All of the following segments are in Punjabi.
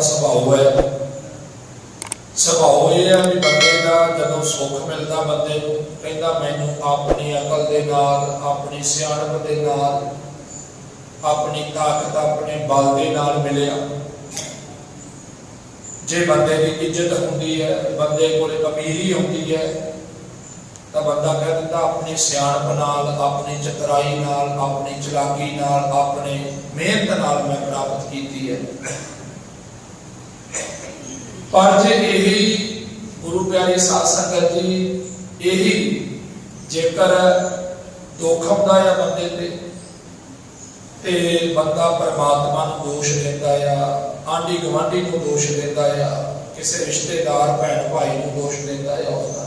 ਦਾ ਸੁਭਾਅ ਹੈ। ਸੁਭਾਅ ਇਹ ਹੈ ਵੀ ਬੰਦੇ ਦਾ, ਜਦੋਂ ਸੁੱਖ ਮਿਲਦਾ ਬੰਦੇ ਨੂੰ, ਕਹਿੰਦਾ ਮੈਨੂੰ ਆਪਣੀ ਅਕਲ ਦੇ ਨਾਲ, ਆਪਣੀ ਸਿਆਣਪ ਦੇ ਨਾਲ, ਆਪਣੀ ਤਾਕਤ, ਆਪਣੇ ਬਲ ਦੇ ਨਾਲ ਮਿਲਿਆ। ਜੇ ਬੰਦੇ ਦੀ ਇੱਜ਼ਤ ਹੁੰਦੀ ਹੈ, ਬੰਦੇ ਕੋਲੇ ਅਮੀਰੀ ਹੁੰਦੀ ਹੈ, ਤਾਂ ਬੰਦਾ ਕਹਿ ਦਿੰਦਾ, ਆਪਣੀ ਸਿਆਣਪ ਨਾਲ, ਆਪਣੀ ਚਤਰਾਈ ਨਾਲ, ਆਪਣੀ ਚਲਾਕੀ ਨਾਲ, ਆਪਣੇ ਮਿਹਨਤ ਨਾਲ ਮੈਂ ਪ੍ਰਾਪਤ ਕੀਤੀ ਹੈ। ਪਰ ਜੇ ਇਹੀ ਗੁਰੂ ਪਿਆਰੇ ਸਾਧ ਸੰਗਤ ਜੀ, ਇਹੀ ਜੇਕਰ ਦੁੱਖ ਆਉਂਦਾ ਹੈ ਬੰਦੇ ਤੇ ਤੇ ਬੰਦਾ ਪਰਮਾਤਮਾ ਨੂੰ ਦੋਸ਼ ਦਿੰਦਾ ਆ, ਆਂਢੀ ਗੁਆਂਢੀ ਨੂੰ ਦੋਸ਼ ਦਿੰਦਾ ਆ, ਕਿਸੇ ਰਿਸ਼ਤੇਦਾਰ, ਭੈਣ ਭਾਈ ਨੂੰ ਦੋਸ਼ ਦਿੰਦਾ ਆ ਉਸਦਾ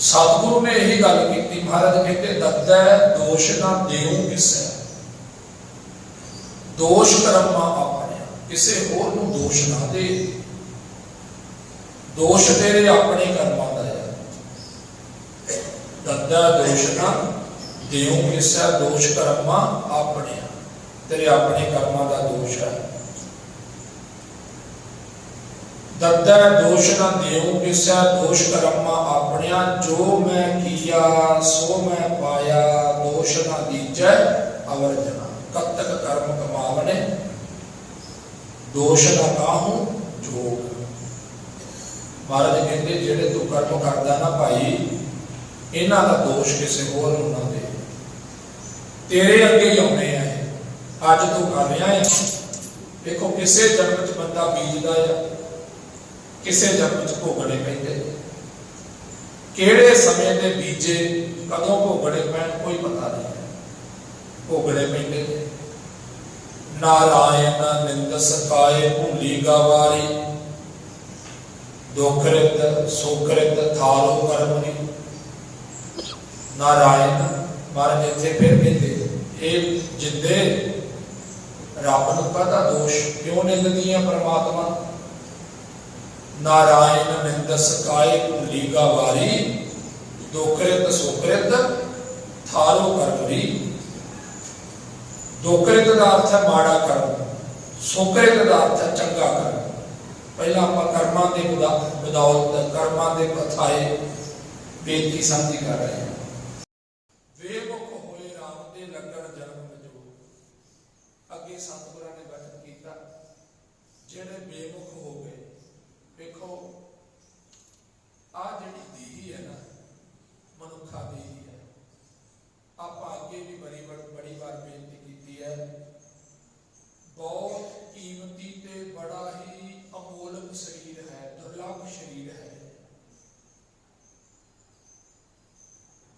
ਸਤਿਗੁਰੂ ਨੇ ਇਹੀ ਗੱਲ ਕੀਤੀ, ਮਹਾਰਾਜ ਕਹਿੰਦੇ ਦੱਦਾ ਦੋਸ਼ ਨਾ ਦੇਉ ਕਿਸੇ। ਦੋਸ਼ ਕਰਮਾ ਕਿਸੇ ਹੋਰ ਨੂੰ ਦੋਸ਼ ਨਾ ਦੇ। ਦੋਸ਼ ਤੇਰੇ ਆਪਣੇ ਕਰਮਾਂ ਦਾ ਹੈ। ਦੱਦਾ ਦੋਸ਼ ਨਾ ਦੇਉ ਕਿਸੇ ਦੋਸ਼ ਕਰਮਾ ਆਪਣੇ। ਤੇਰੇ ਆਪਣੇ ਕਰਮਾਂ ਦਾ ਦੋਸ਼ ਹੈ। ਦੱਦਾ ਦੋਸ਼ ਨਾ ਦੇਉ ਕਿਸੇ ਦੋਸ਼ ਕਰਮਾ ਆਪਣਿਆ, ਜੋ ਮੈਂ ਕੀਆ, ਸੋ ਮੈਂ ਪਾਇਆ। ਦੋਸ਼ ਨਾ ਦੀਜੈ ਅਵਰਜਨਾ। ਕਦ ਤੱਕ ਕਰਮ ਕਮਾਵਨੇ ਦੋਸ਼ ਜੋਗ ਮਹਾਰਾਜ ਕਹਿੰਦੇ, ਜਿਹੜੇ ਤੂੰ ਕਰਮ ਕਰਦਾ ਨਾ ਭਾਈ, ਇਹਨਾਂ ਦਾ ਦੋਸ਼ ਕਿਸੇ ਹੋਰ ਨੂੰ ਨਾ ਦੇ। ਤੇਰੇ ਅੱਗੇ ਹੀ ਆਉਣੇ ਆ ਅੱਜ ਤੂੰ ਕਰ ਰਿਹਾ ਹੈ ਦੇਖੋ, ਕਿਸੇ ਜਨਮ ਚ ਬੰਦਾ ਬੀਜਦਾ ਆ। ਕਿਸੇ ਜਨਮ ਚ ਭੋਗਣੇ ਪੈਂਦੇ। ਕਿਹੜੇ ਸਮੇਂ ਦੇ ਬੀਜੇ, ਕਦੋਂ ਭੋਗਣੇ ਪੈਣ, ਕੋਈ ਪਤਾ ਨਹੀਂ। ਹੈ ਭੋਗਣੇ ਪੈਂਦੇ ਨਾਰਾਇਣ ਨਿੰਦ ਕਾਏ ਭੂਲੀ ਗਵਾਰੀ। ਦੁਖਰਿਤ ਸੁਖਰਿਤ ਥਾਰੋ ਕਰਮਨੀ ਨਾਰਾਇਣ ਮਹਾਰਾਜ ਇੱਥੇ ਫਿਰ ਕਹਿੰਦੇ ਇਹ ਜਿੰਦੇ ਰੱਬ ਨੂੰ ਪਤਾ ਦੋਸ਼? ਕਿਉਂ ਨਿੰਦਦੀ ਹੈ ਪ੍ਰਮਾਤਮਾ? ਨਾਰਾਇਣ ਨਿੰਦ ਕਾਏ ਭੂਲੀ ਗਵਾਰੀ। ਦੁਖਰਿਤ ਸੁਖਰਿਤ ਥਾਰੋ ਕਰਮਨੀ ਦੁਖਰਿਤ ਦਾ ਅਰਥ ਹੈ ਮਾੜਾ ਕਰਮ ਸੁਖਰਿਤ ਦਾ ਅਰਥ ਹੈ ਚੰਗਾ ਕਰਮ ਪਹਿਲਾਂ ਆਪਾਂ ਕਰਮਾਂ ਦੇ ਬਦਾ- ਬਦੌਲਤ ਕਰਮਾਂ ਦੇ ਪਥਾਏ ਬੇਨਤੀ ਸਾਂਝੀ ਕਰ ਰਹੇ ਹਾਂ ਬੇਮੁਖ ਹੋਏ ਰਾਮ ਦੇ ਲੱਗਣ ਜਨਮ ਵਜੋ ਅੱਗੇ ਸਤਿਗੁਰਾਂ ਨੇ ਬਚਨ ਕੀਤਾ ਜਿਹੜੇ ਬੇਮੁਖ ਹੋ ਗਏ ਵੇਖੋ ਆ ਜਿਹੜੀ ਦੇਹੀ ਹੈ ਨਾ ਮਨੁੱਖਾ ਦੇਹੀ ਹੈ ਆਪਾਂ ਅੱਗੇ ਵੀ ਬੜੀ ਬੜ- ਬੜੀ ਵਾਰ ਬੇਨਤੀ ਕੀਤੀ ਹੈ ਬਹੁਤ ਕੀਮਤੀ ਤੇ ਬੜਾ ਹੀ ਅਮੋਲਕ ਸਰੀਰ ਹੈ ਦੁਰਲੱਭ ਸਰੀਰ ਹੈ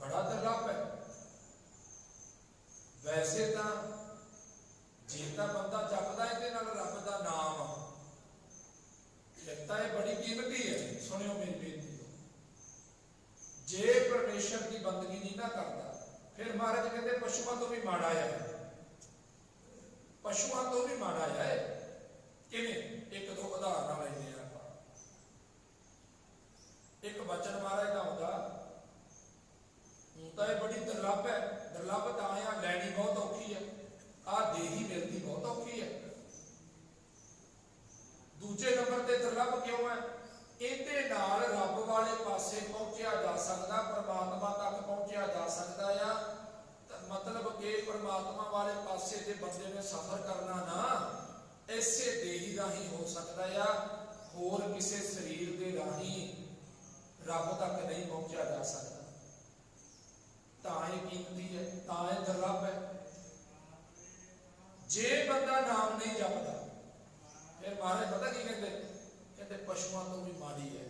ਬੜਾ ਦੁਰਲੱਭ ਹੈ ਵੈਸੇ ਤਾਂ ਜੇ ਤਾਂ ਬੰਦਾ ਜਪਦਾ ਇਹਦੇ ਨਾਲ ਰੱਬ ਦਾ ਨਾਮ ਫਿਰ ਤਾਂ ਇਹ ਬੜੀ ਕੀਮਤੀ ਹੈ ਸੁਣਿਓ ਮੇਰੀ ਬੇਨਤੀ ਜੇ ਪਰਮੇਸ਼ਰ ਦੀ ਬੰਦਗੀ ਨਹੀਂ ਨਾ ਕਰਦਾ ਫਿਰ ਮਹਾਰਾਜ ਕਹਿੰਦੇ ਪਸ਼ੂਆਂ ਤੋਂ ਵੀ ਮਾੜਾ ਹੈ ਪਸ਼ੂਆਂ ਤੋਂ ਵੀ ਮਾੜਾ ਹੈ। ਕਿਵੇਂ? ਇੱਕ ਦੋ ਉਦਾਹਰਨਾਂ ਲੈਂਦੇ ਹਾਂ ਆਪਾਂ। ਇੱਕ ਬਚਨ ਮਹਾਰਾਜ ਦਾ ਹੁੰਦਾ ਹੁਣ ਤਾਂ ਇਹ ਬੜੀ ਦੁਰਲੱਭ ਹੈ। ਦੁਰਲੱਭ ਤਾਂ ਆ, ਲੈਣੀ ਬਹੁਤ ਔਖੀ ਹੈ। ਆ ਦੇਹੀ ਮਿਲਦੀ ਬਹੁਤ ਔਖੀ ਹੈ। ਦੂਜੇ ਨੰਬਰ ਤੇ ਦੁਰਲੱਭ ਕਿਉਂ ਹੈ? ਇਹਦੇ ਨਾਲ ਰੱਬ ਵਾਲੇ ਪਾਸੇ ਪਹੁੰਚਿਆ ਜਾ ਸਕਦਾ, ਪਰਮਾਤਮਾ ਤੱਕ ਪਹੁੰਚਿਆ ਜਾ ਸਕਦਾ ਆ। ਮਤਲਬ ਕਿ ਪਰਮਾਤਮਾ ਵਾਲੇ ਪਾਸੇ ਜੇ ਬੰਦੇ ਨੇ ਸਫ਼ਰ ਕਰਨਾ ਨਾ, ਇਸੇ ਦੇਹੀ ਰਾਹੀਂ ਹੋ ਸਕਦਾ ਆ। ਹੋਰ ਕਿਸੇ ਸਰੀਰ ਦੇ ਰਾਹੀਂ ਰੱਬ ਤੱਕ ਨਹੀਂ ਪਹੁੰਚਿਆ ਜਾ ਸਕਦਾ। ਤਾਂ ਇਹ ਕੀਮਤੀ ਹੈ, ਤਾਂ ਇਹ ਦਰਬ ਹੈ। ਜੇ ਬੰਦਾ ਨਾਮ ਨਹੀਂ ਜਪਦਾ, ਫਿਰ ਮਹਾਰਾਜ ਪਤਾ ਕੀ ਕਹਿੰਦੇ? ਕਹਿੰਦੇ ਪਸ਼ੂਆਂ ਤੋਂ ਵੀ ਮਾੜੀ ਹੈ।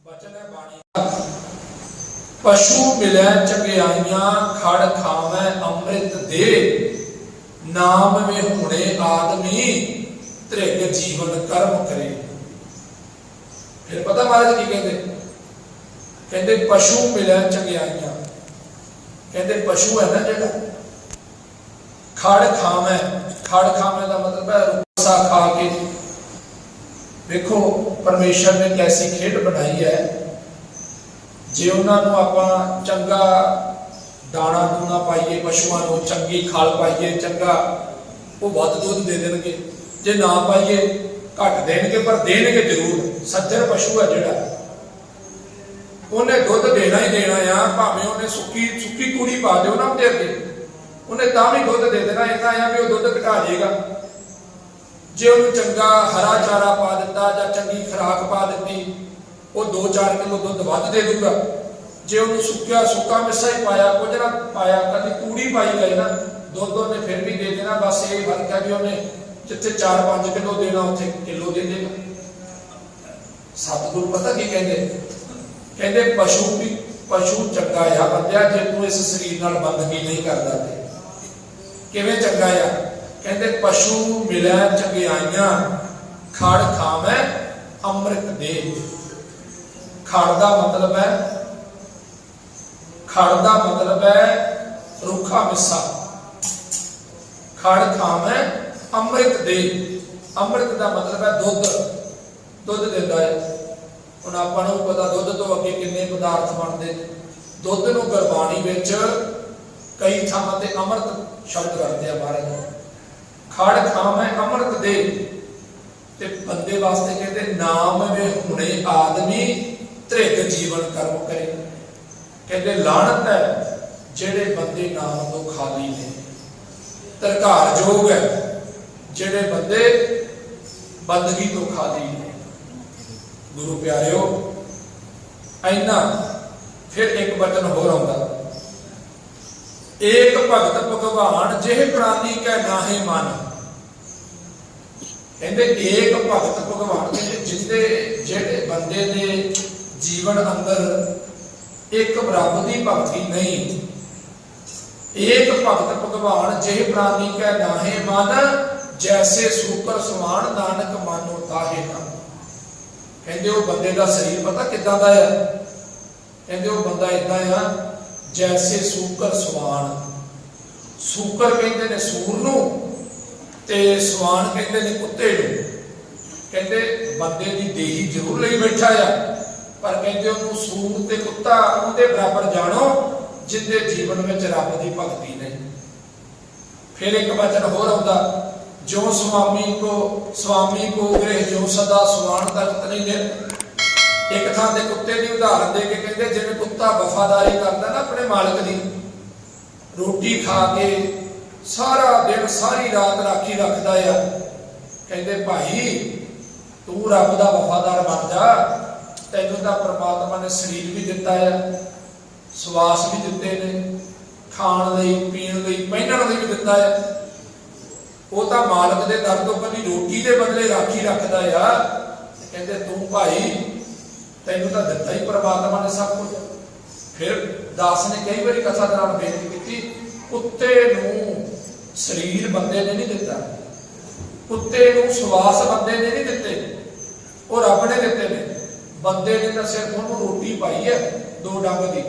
ਬਚਨ ਹੈ ਬਾਣੀ ਪਸ਼ੂ ਮਿਲੈ ਚੰਗਿਆਈਆਂ ਖੜ ਖਾਵੈ ਅੰਮ੍ਰਿਤ ਦੇ ਨਾਮ ਵਿੱਚ ਹੁਣੇ ਆਦਮੀ ਤ੍ਰਿਗ ਜੀਵਨ ਕਰਮ ਕਰੇ ਫਿਰ ਪਤਾ ਮਹਾਰਾਜ ਕੀ ਕਹਿੰਦੇ ਕਹਿੰਦੇ ਪਸ਼ੂ ਮਿਲੈ ਚੰਗਿਆਈਆਂ ਕਹਿੰਦੇ ਪਸ਼ੂ ਹੈ ਨਾ ਜਿਹੜਾ ਖੜ ਖਾਵੇਂ ਖੜ ਖਾਵੇਂ ਦਾ ਮਤਲਬ ਹੈ ਰੁੱਸਾ ਖਾ ਕੇ ਵੇਖੋ ਪਰਮੇਸ਼ਰ ਨੇ ਕੈਸੀ ਖੇਡ ਬਣਾਈ ਹੈ ਜੇ ਉਹਨਾਂ ਨੂੰ ਆਪਾਂ ਚੰਗਾ ਦਾਣਾ ਦੂਣਾ ਪਾਈਏ, ਪਸ਼ੂਆਂ ਨੂੰ ਚੰਗੀ ਖਾਲ ਪਾਈਏ, ਚੰਗਾ ਉਹ ਵੱਧ ਦੁੱਧ ਦੇ ਦੇਣਗੇ। ਜੇ ਨਾ ਪਾਈਏ, ਘੱਟ ਦੇਣਗੇ, ਪਰ ਦੇਣਗੇ ਜ਼ਰੂਰ। ਸੱਜਰ ਪਸ਼ੂ ਆ ਜਿਹੜਾ। ਉਹਨੇ ਦੁੱਧ ਦੇਣਾ ਹੀ ਦੇਣਾ ਆ, ਭਾਵੇਂ ਉਹਨੇ ਸੁੱਕੀ ਸੁੱਕੀ ਕੁੜੀ ਪਾ ਦਿਓ ਨਾ ਉਹਦੇ ਅੱਗੇ। ਉਹਨੇ ਤਾਂ ਵੀ ਦੁੱਧ ਦੇ ਦੇਣਾ ਇੰਨਾ ਆ ਵੀ ਉਹ ਦੁੱਧ ਘਟਾ ਜਾਏਗਾ ਜੇ ਉਹਨੂੰ ਚੰਗਾ ਹਰਾ ਚਾਰਾ ਪਾ ਦਿੱਤਾ ਜਾਂ ਚੰਗੀ ਖੁਰਾਕ ਪਾ ਦਿੱਤੀ ਉਹ 2-4 ਕਿਲੋ ਦੁੱਧ ਵੱਧ ਦੇ ਦੂਗਾ। ਜੇ ਉਹਨੂੰ ਸੁੱਕਿਆ, ਸੁੱਕਾ ਮਿੱਸਾ ਹੀ ਪਾਇਆ, ਕੁਝ ਨਾ ਪਾਇਆ, ਕਦੀ ਤੂੜੀ ਪਾਈ ਗਈ ਨਾ, ਦੁੱਧ ਉਹਨੇ ਫਿਰ ਵੀ ਦੇ ਦੇਣਾ। ਬਸ ਇਹ ਫ਼ਰਕ ਹੈ ਵੀ ਉਹਨੇ ਜਿੱਥੇ 4-5 ਕਿਲੋ ਦੇਣਾ, ਉੱਥੇ ਕਿਲੋ ਦੇ ਦੇਗਾ ਸਤਿਗੁਰੂ ਪਤਾ ਕੀ ਕਹਿੰਦੇ? ਕਹਿੰਦੇ, ਪਸ਼ੂ ਵੀ, ਪਸ਼ੂ ਚੰਗਾ ਆ ਬੰਦਿਆ, ਜੇ ਤੂੰ ਇਸ ਸਰੀਰ ਨਾਲ ਬੰਦਗੀ ਨਹੀਂ ਕਰਦਾ ਤੇ। ਕਿਵੇਂ ਚੰਗਾ ਆ? ਕਹਿੰਦੇ, ਪਸ਼ੂ ਮਿਲਿਆ ਚੰਗਿਆਈਆਂ, ਖੜ ਖਾਵੇਂ ਅੰਮ੍ਰਿਤ ਦੇ ਖੜ ਦਾ ਮਤਲਬ ਹੈ, ਖੜ ਦਾ ਮਤਲਬ ਹੈ ਰੁੱਖਾ ਮਿੱਸਾ। ਖੜ ਖਾਵੇਂ ਅੰਮ੍ਰਿਤ ਦੇ। ਅੰਮ੍ਰਿਤ ਦਾ ਮਤਲਬ ਹੈ ਦੁੱਧ। ਦੁੱਧ ਦਿੰਦਾ ਹੈ। ਹੁਣ ਆਪਾਂ ਨੂੰ ਪਤਾ ਦੁੱਧ ਤੋਂ ਅੱਗੇ ਕਿੰਨੇ ਪਦਾਰਥ ਬਣਦੇ ਨੇ। ਦੁੱਧ ਨੂੰ ਗੁਰਬਾਣੀ ਵਿੱਚ ਕਈ ਥਾਵਾਂ ਤੇ ਅੰਮ੍ਰਿਤ ਸ਼ਬਦ ਕਰਦੇ ਆ ਮਹਾਰਾਜ ਖੜ ਖਾਵੇਂ ਅੰਮ੍ਰਿਤ ਦੇ। ਤੇ ਬੰਦੇ ਵਾਸਤੇ ਕਹਿੰਦੇ, ਨਾਮ ਵੇ ਹੁਣੇ ਆਦਮੀ ਤ੍ਰਿਗ ਜੀਵਨ ਕਰਮ ਕਰੇ। ਕਹਿੰਦੇ, ਲਾਣਤ ਹੈ ਜਿਹੜੇ ਬੰਦੇ ਨਾਮ ਤੋਂ ਖਾਲੀ ਨੇ। ਤਰਕਾਰ ਜੋਗ ਹੈ ਜਿਹੜੇ ਬੰਦੇ ਬੰਦਗੀ ਤੋਂ ਖਾਲੀ ਨੇ। ਗੁਰੂ ਪਿਆਰਿਓ ਐਨਾ ਫਿਰ ਇੱਕ ਬਚਨ ਹੋਰ ਆਉਂਦਾ। ਏਕ ਭਗਤ ਭਗਵਾਨ ਜਿਹ ਪ੍ਰਾਨੀ ਕੈ ਨਾਹੇ ਮਨ। ਕਹਿੰਦੇ, ਏਕ ਭਗਤ ਭਗਵਾਨ ਕਹਿੰਦੇ ਜਿੰਦੇ ਜਿਹੜੇ ਬੰਦੇ ਦੇ ਜੀਵਨ ਅੰਦਰ ਇੱਕ ਰੱਬ ਦੀ ਭਗਤੀ ਨਹੀਂ। ਏਕ ਭਗਤ ਭਗਵਾਨ ਜਿਹ ਪ੍ਰਾਨੀ ਕੈ ਨਾਹੇ ਮਨ, ਜੈਸੇ ਸੂਕਰ ਸਮਾਨ ਨਾਨਕ ਮਾਨੋ ਤਾਹੇ ਨਾ ਕਹਿੰਦੇ ਉਹ ਬੰਦੇ ਦਾ ਸਰੀਰ ਪਤਾ ਕਿੱਦਾਂ ਦਾ ਆ? ਕਹਿੰਦੇ ਉਹ ਬੰਦਾ ਇਦਾਂ ਆ, ਜੈਸੇ ਸੂਕਰ ਸਵਾਨ ਸੂਕਰ ਕਹਿੰਦੇ ਨੇ ਸੂਰ ਨੂੰ ਤੇ ਸਵਾਨ ਕਹਿੰਦੇ ਨੇ ਕੁੱਤੇ ਨੂੰ। ਕਹਿੰਦੇ ਬੰਦੇ ਦੀ ਦੇਹੀ ਜ਼ਰੂਰ ਲਈ ਬੈਠਾ ਆ। ਪਰ ਕਹਿੰਦੇ ਉਹਨੂੰ ਸੂਰ ਤੇ ਕੁੱਤਾ ਉਹਦੇ ਬਰਾਬਰ ਜਾਣੋ, ਜਿੰਦੇ ਜੀਵਨ ਵਿੱਚ ਰੱਬ ਦੀ ਭਗਤੀ ਨਹੀਂ। ਫਿਰ ਇੱਕ ਵਚਨ ਹੋਰ ਆਉਂਦਾ ਜੋ ਸੁਆਮੀ ਕੋ ਸੁਆਮੀ ਕੋ ਗ੍ਰਹਿ ਜੋ ਸਦਾ ਸੁਆਨ ਤਖਤ ਨਹੀਂ ਨੇ ਇੱਕ ਥਾਂ ਤੇ ਕੁੱਤੇ ਦੀ ਉਦਾਹਰਨ ਦੇ ਕੇ ਕਹਿੰਦੇ, ਜਿਵੇਂ ਕੁੱਤਾ ਵਫਾਦਾਰੀ ਕਰਦਾ ਨਾ ਆਪਣੇ ਮਾਲਕ ਦੀ, ਰੋਟੀ ਖਾ ਕੇ ਸਾਰਾ ਦਿਨ, ਸਾਰੀ ਰਾਤ ਰਾਖੀ ਰੱਖਦਾ ਆ। ਕਹਿੰਦੇ, ਭਾਈ, ਤੂੰ ਰੱਬ ਦਾ ਵਫਾਦਾਰ ਬਣ ਜਾ। ਤੈਨੂੰ ਤਾਂ ਪਰਮਾਤਮਾ ਨੇ ਸਰੀਰ ਵੀ ਦਿੱਤਾ ਆ, ਸਵਾਸ ਵੀ ਦਿੱਤੇ ਨੇ, ਖਾਣ ਲਈ, ਪੀਣ ਲਈ, ਪਹਿਨਣ ਲਈ ਵੀ ਦਿੱਤਾ ਆ। ਉਹ ਤਾਂ ਮਾਲਕ ਦੇ ਦਰ ਤੋਂ ਕੱਲੀ ਰੋਟੀ ਦੇ ਬਦਲੇ ਰਾਖੀ ਰੱਖਦਾ ਆ। ਕਹਿੰਦੇ, ਤੂੰ ਭਾਈ, ਤੈਨੂੰ ਤਾਂ ਦਿੱਤਾ ਹੀ ਪ੍ਰਮਾਤਮਾ ਨੇ ਸਭ ਕੁਝ। ਫਿਰ ਦਾਸ ਨੇ ਕਈ ਵਾਰੀ ਕਥਾ ਦੌਰਾਨ ਬੇਨਤੀ ਕੀਤੀ, ਕੁੱਤੇ ਨੂੰ ਸਰੀਰ ਬੰਦੇ ਨੇ ਨਹੀਂ ਦਿੱਤਾ। ਕੁੱਤੇ ਨੂੰ ਸਵਾਸ ਬੰਦੇ ਨੇ ਨਹੀਂ ਦਿੱਤੇ। ਉਹ ਰੱਬ ਨੇ ਦਿੱਤੇ ਨੇ। ਬੰਦੇ ਨੇ ਤਾਂ ਸਿਰਫ ਉਹਨੂੰ ਰੋਟੀ ਪਾਈ ਹੈ, ਦੋ ਡੰਗ ਦੀ।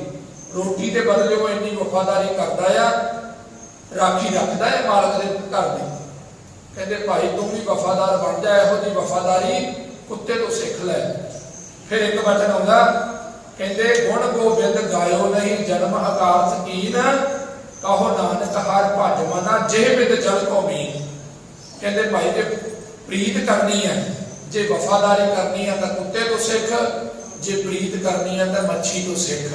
ਰੋਟੀ ਦੇ ਬਦਲੇ ਉਹ ਇੰਨੀ ਵਫਾਦਾਰੀ ਕਰਦਾ ਆ, ਰਾਖੀ ਰੱਖਦਾ ਹੈ ਮਾਲਕ ਦੇ ਘਰ ਦੀ। ਕਹਿੰਦੇ, ਭਾਈ, ਤੂੰ ਵੀ ਵਫਾਦਾਰ ਬਣ ਜਾ, ਇਹੋ ਜੀ ਵਫਾਦਾਰੀ ਕੁੱਤੇ ਤੋਂ ਸਿੱਖ ਲੈ। ਫਿਰ ਇੱਕ ਵਚਨ ਆਉਂਦਾ, ਕਹਿੰਦੇ, ਗੁਣ ਗੋਬਿੰਦ ਗਾਇਓ ਨਹੀਂ, ਜਨਮ ਆਕਾਰਥ ਕੀਨ ਕਹੋ ਨਾਨਕ ਹਰ ਭਜ ਮਨਾ ਜੇ ਬਿਦ ਜਲ ਕੋ ਮੀਨ। ਕਹਿੰਦੇ, ਭਾਈ ਤੇ ਪ੍ਰੀਤ ਕਰਨੀ ਹੈ ਜੇ ਵਫਾਦਾਰੀ ਕਰਨੀ ਹੈ ਤਾਂ ਕੁੱਤੇ ਤੋਂ ਸਿੱਖ, ਜੇ ਪ੍ਰੀਤ ਕਰਨੀ ਹੈ ਤਾਂ ਮੱਛੀ ਤੋਂ ਸਿੱਖ।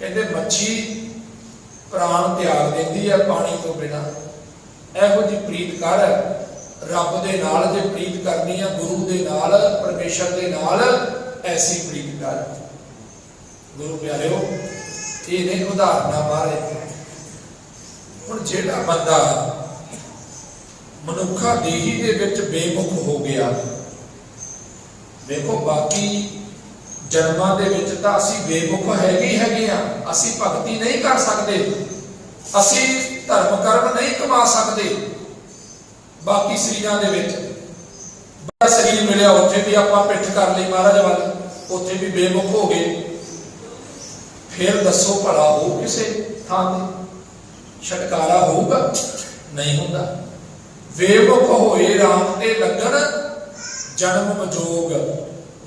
ਕਹਿੰਦੇ ਮੱਛੀ ਪ੍ਰਾਣ ਤਿਆਗ ਦਿੰਦੀ ਹੈ ਪਾਣੀ ਤੋਂ ਬਿਨਾ। ਇਹੋ ਜੀ ਪ੍ਰੀਤ ਕਰ, ਰੱਬ ਦੇ ਨਾਲ ਜੇ ਪ੍ਰੀਤ ਕਰਨੀ ਹੈ ਗੁਰੂ ਦੇ ਨਾਲ, ਪਰਮੇਸ਼ਰ ਦੇ ਨਾਲ, ਐਸੀ ਪ੍ਰੀਤ ਕਰ। ਗੁਰੂ ਪਿਆਰਿਓ ਇਹ ਨੇ ਉਦਾਹਰਨਾਂ ਬਾਰੇ। ਹੁਣ ਜਿਹੜਾ ਬੰਦਾ ਮਨੁੱਖਾ ਦੇਹੀ ਦੇ ਵਿੱਚ ਬੇਮੁਖ ਹੋ ਗਿਆ। ਵੇਖੋ ਬਾਕੀ ਜਨਮਾਂ ਦੇ ਵਿੱਚ ਤਾਂ ਅਸੀਂ ਬੇਮੁਖ ਹੈਗੇ ਹੀ ਹੈਗੇ ਆ ਅਸੀਂ ਭਗਤੀ ਨਹੀਂ ਕਰ ਸਕਦੇ। ਅਸੀਂ ਧਰਮ ਕਰਮ ਨਹੀਂ ਕਮਾ ਸਕਦੇ। ਬਾਕੀ ਸਰੀਰਾਂ ਦੇ ਵਿੱਚ ਬੜਾ ਸਰੀਰ ਮਿਲਿਆ। ਉੱਥੇ ਵੀ ਆਪਾਂ ਪਿੱਠ ਕਰ ਲਈ ਮਹਾਰਾਜ ਵੱਲ। ਉੱਥੇ ਵੀ ਬੇਮੁਖ ਹੋ ਗਏ। ਫਿਰ ਦੱਸੋ ਭਲਾ ਹੋ ਕਿਸੇ ਥਾਂ ਤੇ? ਛਟਕਾਰਾ ਹੋਊਗਾ? ਨਹੀਂ ਹੁੰਦਾ। ਬੇਮੁਖ ਹੋਏ ਰਾਮ ਤੇ ਲੱਗਣ ਜਨਮ ਮਜੋਗ।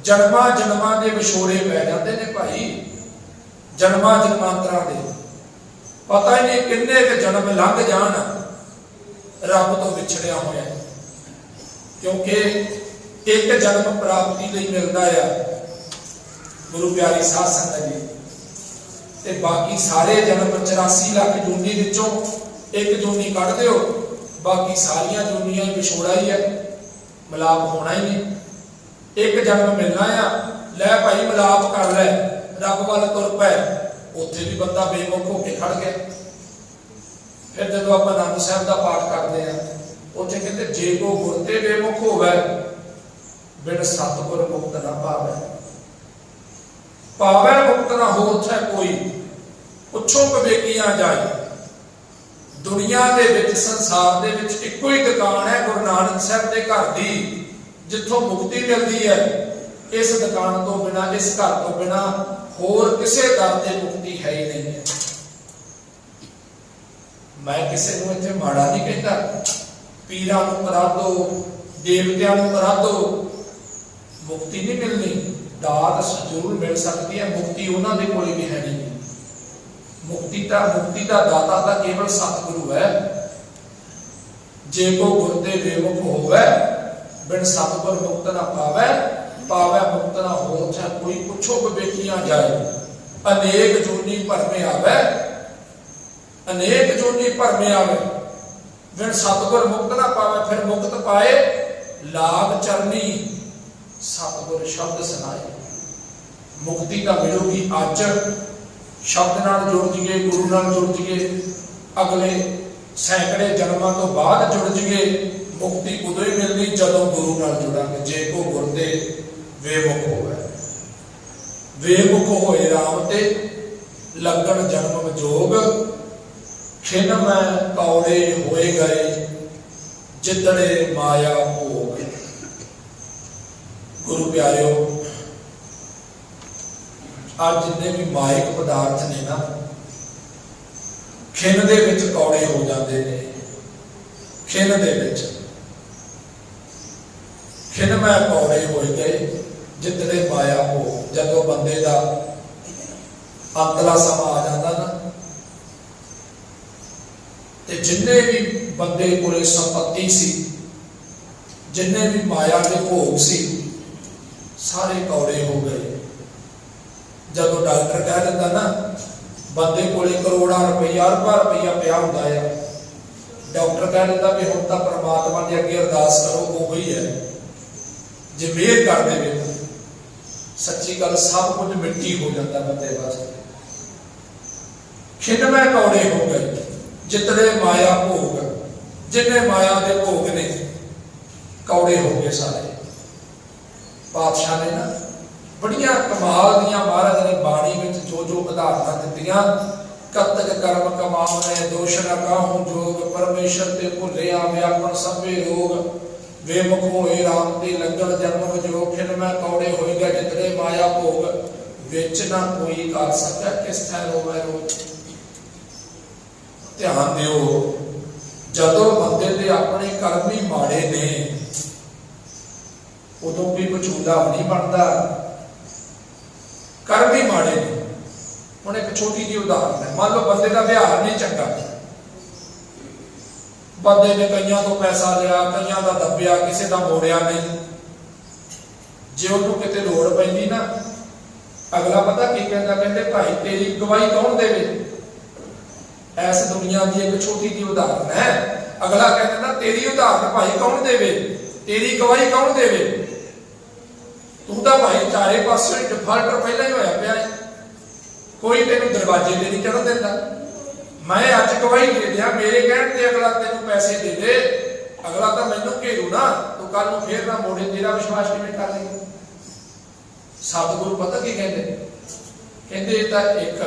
ਜਨਮਾਂ ਜਨਮਾਂ ਦੇ ਵਿਛੋੜੇ ਪੈ ਜਾਂਦੇ ਨੇ ਭਾਈ। ਜਨਮਾਂ ਜਨਮਾਂਤਰਾਂ ਦੇ। ਪਤਾ ਹੀ ਨਹੀਂ ਕਿੰਨੇ ਕੁ ਜਨਮ ਲੰਘ ਜਾਣ, ਰੱਬ ਤੋਂ ਵਿਛੜਿਆ ਹੋਇਆ। ਕਿਉਂਕਿ ਇੱਕ ਜਨਮ ਪ੍ਰਾਪਤੀ ਲਈ ਮਿਲਦਾ ਆ। ਗੁਰੂ ਪਿਆਰੀ ਸਾਧ ਸੰਗਤ ਜੀ। ਤੇ ਬਾਕੀ ਸਾਰੇ ਜਨਮ 84 ਲੱਖ ਜੂਨੀ ਵਿੱਚੋਂ ਇੱਕ ਜੂਨੀ ਕੱਢ ਦਿਓ। ਬਾਕੀ ਸਾਰੀਆਂ ਜੂਨੀਆਂ ਵਿਛੋੜਾ ਹੀ ਹੈ, ਮਿਲਾਪ ਹੋਣਾ ਹੀ ਨਹੀਂ। ਇੱਕ ਜਨਮ ਮਿਲਣਾ ਆ, ਲੈ ਭਾਈ ਮਿਲਾਪ ਕਰ ਲੈ, ਰੱਬ ਵੱਲ ਤੁਰ ਪੈ। ਉੱਥੇ ਵੀ ਬੰਦਾ ਬੇਮੁਖ ਹੋ ਕੇ ਖੜ ਗਿਆ। ਫਿਰ ਜਦੋਂ ਆਪਾਂ ਆਨੰਦ ਸਾਹਿਬ ਦਾ ਪਾਠ ਕਰਦੇ ਆ ਉੱਥੇ ਕਹਿੰਦੇ, ਜੇ ਕੋ ਗੁਰ ਤੇ ਬੇਮੁਖ ਹੋਵੇ, ਬਿਨ ਸਤਿਗੁਰ ਮੁਕਤ ਨਾ ਪਾਵੇ। ਪਾਵੇ ਮੁਕਤ ਨਾ ਹੋਤ ਹੈ ਕੋਈ, ਪੁੱਛੋ ਕਵੇਕੀਆਂ ਜਾਏ। ਦੁਨੀਆ ਦੇ ਵਿੱਚ, ਸੰਸਾਰ ਦੇ ਵਿੱਚ ਇੱਕੋ ਹੀ ਦੁਕਾਨ ਹੈ ਗੁਰੂ ਨਾਨਕ ਸਾਹਿਬ ਦੇ ਘਰ ਦੀ, ਜਿੱਥੋਂ ਮੁਕਤੀ ਮਿਲਦੀ ਹੈ। ਇਸ ਦੁਕਾਨ ਤੋਂ ਬਿਨਾ, ਇਸ ਘਰ ਤੋਂ ਬਿਨਾ ਹੋਰ ਕਿਸੇ ਦਰ ਤੇ ਮੁਕਤੀ ਹੈ ਹੀ ਨਹੀਂ। ਮੈਂ ਕਿਸੇ ਨੂੰ ਇੱਥੇ ਮਾੜਾ ਨਹੀਂ ਕਹਿੰਦਾ। ਪੀਰਾਂ ਨੂੰ ਕਰਾ ਦੋ ਦੇਵਤਿਆਂ ਨੂੰ ਕਰਾ ਦੋ ਮੁਕਤੀ ਨਹੀਂ ਮਿਲਣੀ। ਦਾਤ ਜ਼ਰੂਰ ਮਿਲ ਸਕਦੀ ਹੈ, ਮੁਕਤੀ ਉਹਨਾਂ ਦੇ ਕੋਲ ਵੀ ਹੈ ਨਹੀਂ। ਮੁਕਤੀ ਤਾਂ, ਮੁਕਤੀ ਦਾ ਦਾਤਾ ਤਾਂ ਕੇਵਲ ਸਤਿਗੁਰੂ ਹੈ। ਜੇ ਕੋ ਗੁਰ ਤੇ ਬੇਮੁਖ ਹੋਵੇ, ਬਿਨ ਸਤਿਗੁਰ ਮੁਕਤ ਨਾ ਪਾਵੇ ਪਾਵੇ ਮੁਕਤ ਨਾ ਹੋਤ ਕੋਈ ਪੁੱਛੋ ਬੇਟੀਆਂ ਜਾਏ। ਅਨੇਕ ਜੋਨੀ ਭਰਮੇ ਆਵੇ, ਅਨੇਕ ਜੋਨੀ ਭਰਮੇ ਆਵੇ। ਬਿਨ ਸਤਿਗੁਰ ਮੁਕਤ ਨਾ ਪਾਵੇ, ਫਿਰ ਮੁਕਤ ਪਾਏ, ਲਾਭ ਚਰਨੀ ਸਤਿਗੁਰ ਸ਼ਬਦ ਸੁਣਾਏ। ਮੁਕਤੀ ਤਾਂ ਮਿਲੂਗੀ ਅੱਜ ਸ਼ਬਦ ਨਾਲ ਜੁੜ ਜੀਏ, ਗੁਰੂ ਨਾਲ ਜੁੜ ਜੀਏ, ਅਗਲੇ ਸੈਂਕੜੇ ਜਨਮਾਂ ਤੋਂ ਬਾਅਦ ਜੁੜ ਜੀਏ, ਮੁਕਤੀ ਉਦੋਂ ਹੀ ਮਿਲਣੀ ਜਦੋਂ ਗੁਰੂ ਨਾਲ ਜੁੜਾਂਗੇ। ਜੇ ਕੋ ਗੁਰ ਦੇ ਵੇਮੁਖ ਹੋਵੇ। ਵੇਮੁਖ ਹੋਏ ਰਾਮ ਤੇ ਲੱਗਣ ਜਨਮ ਵਿਜੋਗ ਖਿਨ ਮੈਂ ਕੌੜੇ ਹੋਏ ਗਏ, ਜਿੱਦੜੇ ਮਾਇਆ ਹੋ ਭੋਗ। ਗੁਰੂ ਪਿਆਰਿਓ ਅੱਜ ਜਿੰਨੇ ਵੀ ਮਾਇਕ ਪਦਾਰਥ ਨੇ ਨਾ, ਖਿੰਨ ਦੇ ਵਿੱਚ ਕੌੜੇ ਹੋ ਜਾਂਦੇ ਨੇ। ਖਿੰਨ ਦੇ ਵਿੱਚ। ਖਿੰਨ ਮੈਂ ਕੌੜੇ ਹੋਏ ਗਏ ਜਿੱਦੜੇ ਮਾਇਆ ਹੋ, ਜਦੋਂ ਬੰਦੇ ਦਾ ਅੰਤਲਾ ਸਮਾਂ ਆ ਜਾਂਦਾ ਨਾ। ਤੇ ਜਿੰਨੇ ਵੀ ਬੰਦੇ ਕੋਲੇ ਸੰਪਤੀ ਸੀ, ਜਿੰਨੇ ਵੀ ਮਾਇਆ ਦੇ ਭੋਗ ਸੀ, ਸਾਰੇ ਕੌੜੇ ਹੋ ਗਏ। ਜਦੋਂ ਡਾਕਟਰ ਕਹਿ ਦਿੰਦਾ ਨਾ, ਬੰਦੇ ਕੋਲੇ ਕਰੋੜਾਂ ਰੁਪਈਆ ਅਰਬਾਂ ਰੁਪਈਆ ਪਿਆ ਹੁੰਦਾ ਆ। ਡਾਕਟਰ ਕਹਿ ਦਿੰਦਾ ਵੀ ਹੁਣ ਤਾਂ ਪ੍ਰਮਾਤਮਾ ਦੇ ਅੱਗੇ ਅਰਦਾਸ ਕਰੋ, ਉਹ ਹੀ ਹੈ। ਜੇ ਮਿਹਰ ਕਰ ਦੇਵੇ, ਸੱਚੀ ਗੱਲ ਸਭ ਕੁਝ ਮਿੱਟੀ ਹੋ ਜਾਂਦਾ ਬੰਦੇ ਵਾਸਤੇ। ਖਿੰਡਵੇਂ ਕੌੜੇ ਹੋ ਗਏ, ਜਿਤਨੇ ਮਾਇਆ ਭੋਗ, ਜਿੰਨੇ ਮਾਇਆ ਦੇ ਭੋਗ ਨੇ, ਕੌੜੇ ਹੋ ਗਏ ਸਾਰੇ। ਪਾਤਸ਼ਾਹ ਨੇ ਨਾ ਬੜੀਆਂ ਕਮਾਲ ਦੀਆਂ ਮਹਾਰਾਜ ਨੇ ਬਾਣੀ ਵਿੱਚ ਜੋ ਜੋ ਉਦਾਹਰਨਾਂ ਦਿੱਤੀਆਂ। ਕਤਕ ਕਰਮ ਕਮਾਵਨੇ ਦੋਸ਼ ਨ ਕਾਹੂ ਜੋਗ, ਪਰਮੇਸ਼ਰ ਤੇ ਭੁੱਲਿਆ ਵਿਆਪਨ ਸਭੇ ਰੋਗ। ਵੇਮੁਖ ਹੋਏ ਰਾਮ ਤੇ ਲੰਗਰ ਜਨਮ ਵਜੋ ਖਿਨ ਮੈਂ ਕੌੜੇ ਹੋਏ ਜਿਤਨੇ ਮਾਇਆ ਭੋਗ। ਵਿੱਚ ਨਾ ਕੋਈ ਕਰ ਸਕਦਾ ਕਿਸ ਥੈ ਰੋਵੇ ਰੋਜ ਧਿਆਨ ਦਿਓ, ਜਦੋਂ ਬੰਦੇ ਦੇ ਆਪਣੇ ਕਰਮ ਹੀ ਮਾੜੇ ਨੇ, ਉਦੋਂ ਵੀ ਵਿਚੂਲਾ ਨਹੀਂ ਬਣਦਾ। ਕਰਮ ਹੀ ਮਾੜੇ ਨੇ। ਹੁਣ ਇੱਕ ਛੋਟੀ ਜਿਹੀ ਉਦਾਹਰਨ ਹੈ। ਮੰਨ ਲਓ ਬੰਦੇ ਦਾ ਵਿਹਾਰ ਨਹੀਂ ਚੰਗਾ। ਬੰਦੇ ਨੇ ਕਈਆਂ ਤੋਂ ਪੈਸਾ ਲਿਆ, ਕਈਆਂ ਦਾ ਦੱਬਿਆ, ਕਿਸੇ ਦਾ ਮੋੜਿਆ ਨਹੀਂ। ਜੇ ਉਹਨੂੰ ਕਿਤੇ ਲੋੜ ਪੈਂਦੀ ਨਾ, ਅਗਲਾ ਪਤਾ ਕੀ ਕਹਿੰਦਾ? ਕਹਿੰਦੇ, ਭਾਈ, ਤੇਰੀ ਗਵਾਹੀ ਕੌਣ ਦੇਵੇ? ਐਸ ਦੁਨੀਆ ਦੀ ਇੱਕ ਛੋਟੀ ਜਿਹੀ ਉਦਾਹਰਨ ਹੈ। ਅਗਲਾ ਕਹਿੰਦਾ ਨਾ ਤੇਰੀ ਉਦਾਹਰਨ ਭਾਈ ਕੌਣ ਦੇਵੇ? ਤੇਰੀ ਗਵਾਹੀ ਕੌਣ ਦੇਵੇ? ਤੂੰ ਤਾਂ ਭਾਈ ਚਾਰੇ ਪਾਸੇ ਡਿਫਾਲਟਰ ਪਹਿਲਾਂ ਹੀ ਹੋਇਆ ਪਿਆ ਹੈ ਕੋਈ ਤੈਨੂੰ ਦਰਵਾਜ਼ੇ ਤੇ ਨਹੀਂ ਚੜ੍ਹਨ ਦਿੰਦਾ। ਮੈਂ ਅੱਜ ਗਵਾਹੀ ਦੇ ਦਿਆਂ, ਮੇਰੇ ਕਹਿਣ ਤੇ ਅਗਲਾ ਤੈਨੂੰ ਪੈਸੇ ਦੇ ਦੇ। ਅਗਲਾ ਤਾਂ ਮੈਨੂੰ ਘੇਰੂ ਨਾ, ਤੂੰ ਕੱਲ ਨੂੰ ਫੇਰ ਨਾ ਮੋੜੇ ਤੇਰਾ ਵਿਸ਼ਵਾਸ ਕਿਵੇਂ ਕਰ ਲੇਗਾ ਸਤਿਗੁਰੂ ਪਤਾ ਕੀ ਕਹਿੰਦੇ? ਕਹਿੰਦੇ ਇਹ ਤਾਂ ਇੱਕ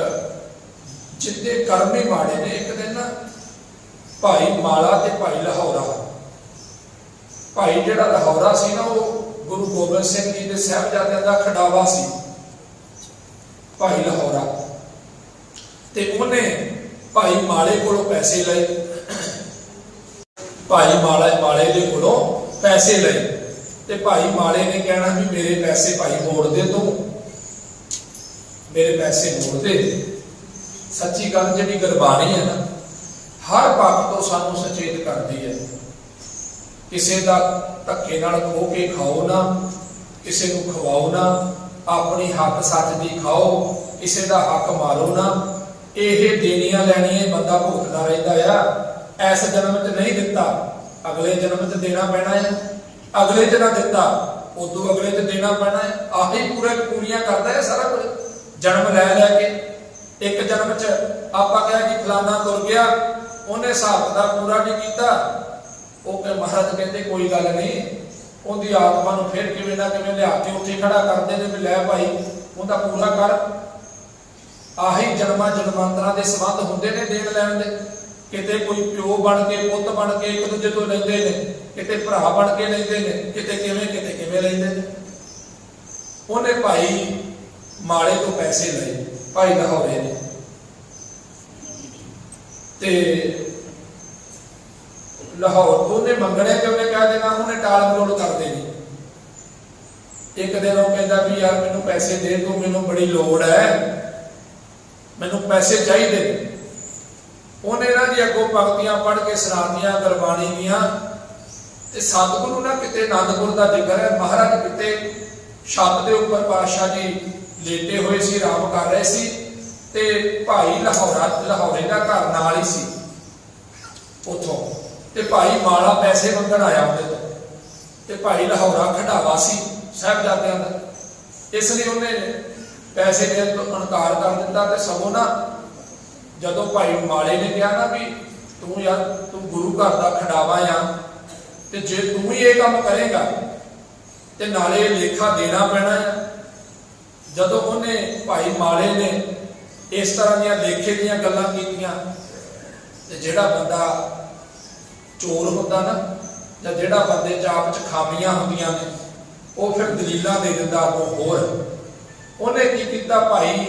ਜਿੱਦੇ ਕਰਮ ਹੀ ਮਾੜੇ ਨੇ, ਇੱਕ ਦਿਨ ਨਾ ਭਾਈ ਮਾਲਾ ਤੇ ਭਾਈ ਲਾਹੌਰਾ। ਭਾਈ ਜਿਹੜਾ ਲਾਹੌਰਾ ਸੀ ਨਾ, ਉਹ ਗੁਰੂ ਗੋਬਿੰਦ ਸਿੰਘ ਜੀ ਦੇ ਸਾਹਿਬਜ਼ਾਦਿਆਂ ਦਾ ਖਡਾਵਾ ਸੀ ਭਾਈ ਲਾਹੌਰਾ। ਤੇ ਉਹਨੇ ਭਾਈ ਮਾਲੇ ਕੋਲੋਂ ਪੈਸੇ ਲਏ। ਭਾਈ ਮਾਲਾ ਮਾਲੇ ਦੇ ਕੋਲੋਂ ਪੈਸੇ ਲਏ। ਤੇ ਭਾਈ ਮਾਲੇ ਨੇ ਕਹਿਣਾ ਵੀ ਮੇਰੇ ਪੈਸੇ ਭਾਈ ਮੋੜ ਦੇ ਤੂੰ। ਮੇਰੇ ਪੈਸੇ ਮੋੜ ਦੇ। ਸੱਚੀ ਗੱਲ ਜਿਹੜੀ ਗੁਰਬਾਣੀ ਹੈ ਨਾ, ਹਰ ਪੱਖ ਤੋਂ ਸਾਨੂੰ ਸੁਚੇਤ ਕਰਦੀ ਹੈ। ਕਿਸੇ ਦਾ ਧੱਕੇ ਨਾਲ ਖੋ ਕੇ ਖਾਓ ਨਾ, ਕਿਸੇ ਨੂੰ ਖਵਾਓ ਨਾ, ਆਪਣੀ ਹੱਕ ਸੱਚ ਦੀ ਖਾਓ, ਕਿਸੇ ਦਾ ਹੱਕ ਮਾਰੋ ਨਾ, ਇਹ ਦੇਣੀਆਂ ਲੈਣੀਆਂ ਬੰਦਾ ਭੁਗਤਦਾ ਰਹਿੰਦਾ ਆ। ਇਸ ਜਨਮ 'ਚ ਨਹੀਂ ਦਿੱਤਾ, ਅਗਲੇ ਜਨਮ 'ਚ ਦੇਣਾ ਪੈਣਾ ਹੈ ਅਗਲੇ 'ਚ ਨਾ ਦਿੱਤਾ, ਉਦੋਂ ਅਗਲੇ 'ਚ ਦੇਣਾ ਪੈਣਾ ਹੈ ਆਹੀ ਪੂਰੇ ਪੂਰੀਆਂ ਕਰਦਾ ਹੈ ਸਾਰਾ ਕੁਝ। ਜਨਮ ਲੈ ਲੈ ਕੇ, ਇੱਕ ਜਨਮ 'ਚ ਆਪਾਂ ਕਿਹਾ ਕਿ ਫਲਾਣਾ ਤੁਰ ਗਿਆ, ਉਹਨੇ ਹਿਸਾਬ ਦਾ ਪੂਰਾ ਨਹੀਂ ਕੀਤਾ। ਉਹ ਕਿ ਮਹਾਰਾਜ ਕਹਿੰਦੇ, ਕੋਈ ਗੱਲ ਨਹੀਂ। ਉਹਦੀ ਆਤਮਾ ਨੂੰ ਫਿਰ ਕਿਵੇਂ ਨਾ ਕਿਵੇਂ ਲਿਆ ਕੇ ਉੱਥੇ ਖੜਾ ਕਰਦੇ ਨੇ ਵੀ ਲੈ ਭਾਈ, ਉਹਦਾ ਪੂਰਾ ਕਰ। ਆਹੀ ਜਨਮਾਂ ਜਨਮਾਂਤਰਾਂ ਦੇ ਸੰਬੰਧ ਹੁੰਦੇ ਨੇ ਦੇਣ ਲੈਣ ਦੇ। ਕਿਤੇ ਕੋਈ ਪਿਓ ਬਣ ਕੇ, ਪੁੱਤ ਬਣ ਕੇ ਇੱਕ ਦੂਜੇ ਤੋਂ ਲੈਂਦੇ ਨੇ, ਕਿਤੇ ਭਰਾ ਬਣ ਕੇ ਲੈਂਦੇ ਨੇ, ਕਿਤੇ ਕਿਵੇਂ ਕਿਤੇ ਕਿਵੇਂ ਲੈਂਦੇ ਨੇ। ਉਹਨੇ ਭਾਈ ਮਾੜੇ ਤੋਂ ਪੈਸੇ ਲਏ, ਭਾਈ ਲਾਹੌਰੇ ਨੇ। ਤੇ ਲਾਹੌਰ, ਉਹਨੇ ਮੰਗਣੇ ਤੇ ਉਹਨੇ ਕਹਿ ਦੇਣਾ? ਉਹਨੇ ਟਾਲ ਮਟੋਲ ਕਰ ਦੇਣੀ। ਇੱਕ ਦਿਨ ਉਹ ਕਹਿੰਦਾ ਵੀ ਯਾਰ ਮੈਨੂੰ ਪੈਸੇ ਦੇ ਤੂੰ ਮੈਨੂੰ ਬੜੀ ਲੋੜ ਹੈ। ਮੈਨੂੰ ਪੈਸੇ ਚਾਹੀਦੇ। ਉਹਨੇ ਇਹਨਾਂ ਦੀ ਅੱਗੋਂ ਪੰਕਤੀਆਂ ਪੜ੍ਹ ਕੇ ਸੁਣਾਤੀਆਂ ਗੁਰਬਾਣੀ ਦੀਆਂ। ਤੇ ਸਤਿਗੁਰੂ ਨਾ ਕਿਤੇ ਆਨੰਦਪੁਰ ਦਾ ਜ਼ਿਕਰ ਹੈ। ਮਹਾਰਾਜ ਕਿਤੇ ਛੱਤ ਦੇ ਉੱਪਰ ਪਾਤਸ਼ਾਹ ਜੀ ਲੇਟੇ ਹੋਏ ਸੀ, ਆਰਾਮ ਕਰ ਰਹੇ ਸੀ। ਤੇ ਭਾਈ ਲਾਹੌਰਾ, ਲਾਹੌਰੇ ਦਾ ਘਰ ਨਾਲ ਹੀ ਸੀ। ਉਥੋਂ ਤੇ ਭਾਈ ਮਾਲਾ ਪੈਸੇ ਮੰਗਣ ਆਇਆ ਉਹਦੇ ਤੋਂ। ਤੇ ਭਾਈ ਲਾਹੌਰਾ ਖਡਾਵਾ ਸੀ ਸਾਹਿਬਜ਼ਾਦਿਆਂ ਦਾ। ਇਸ ਲਈ ਉਹਨੇ ਪੈਸੇ ਦੇਣ ਤੋਂ ਇਨਕਾਰ ਕਰ ਦਿੱਤਾ ਤੇ ਸਗੋਂ ਨਾ ਜਦੋਂ ਭਾਈ ਮਾਲੇ ਨੇ ਕਿਹਾ ਨਾ ਵੀ ਤੂੰ ਯਾਰ, ਤੂੰ ਗੁਰੂ ਘਰ ਦਾ ਖਡਾਵਾ ਆ ਤੇ ਜੇ ਤੂੰ ਹੀ ਇਹ ਕੰਮ ਕਰੇਗਾ ਤੇ ਨਾਲੇ ਲੇਖਾ ਦੇਣਾ ਪੈਣਾ ਆ। ਜਦੋਂ ਉਹਨੇ ਭਾਈ ਮਾਲੇ ਨੇ ਇਸ ਤਰ੍ਹਾਂ ਦੀਆਂ ਲੇਖੇ ਦੀਆਂ ਗੱਲਾਂ ਕੀਤੀਆਂ ਤੇ ਜਿਹੜਾ ਬੰਦਾ ਚੋਰ ਹੁੰਦਾ ਨਾ, ਜਾਂ ਜਿਹੜਾ ਬੰਦੇ ਚ ਆਪ ਚ ਖਾਮੀਆਂ ਹੁੰਦੀਆਂ ਨੇ, ਉਹ ਫਿਰ ਦਲੀਲਾਂ ਦੇ ਦਿੰਦਾ ਅੱਗੋਂ ਹੋਰ। ਉਹਨੇ ਕੀ ਕੀਤਾ ਭਾਈ?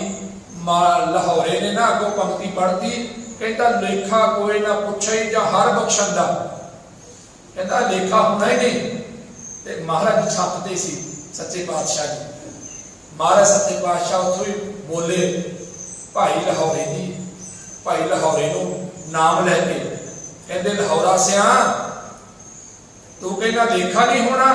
ਮਾ- ਲਾਹੌਰੇ ਨੇ ਨਾ ਅੱਗੋਂ ਪੰਕਤੀ ਪੜ੍ਹਦੀ ਕਹਿੰਦਾ ਲੇਖਾ ਕੋਈ ਨਾ ਪੁੱਛੇ ਜਾਂ ਹਰ ਬਖਸ਼ਣ ਦਾ। ਕਹਿੰਦਾ ਲੇਖਾ ਹੁੰਦਾ ਹੀ ਨਹੀਂ। ਤੇ ਮਹਾਰਾਜ ਛੱਤ ਸੀ ਸੱਚੇ ਪਾਤਸ਼ਾਹ ਜੀ। ਮਹਾਰਾਜ ਸੱਚੇ ਪਾਤਸ਼ਾਹ ਉੱਥੋਂ ਹੀ ਬੋਲੇ, ਭਾਈ ਲਾਹੌਰੇ ਦੀ ਭਾਈ ਲਾਹੌਰੇ ਨੂੰ ਨਾਮ ਲੈ ਕੇ ਕਹਿੰਦੇ ਲਾਹੌਰਾ ਸਿਆ, ਤੂੰ ਕਹਿੰਦਾ ਦੇਖਾ ਨਹੀਂ ਹੋਣਾ।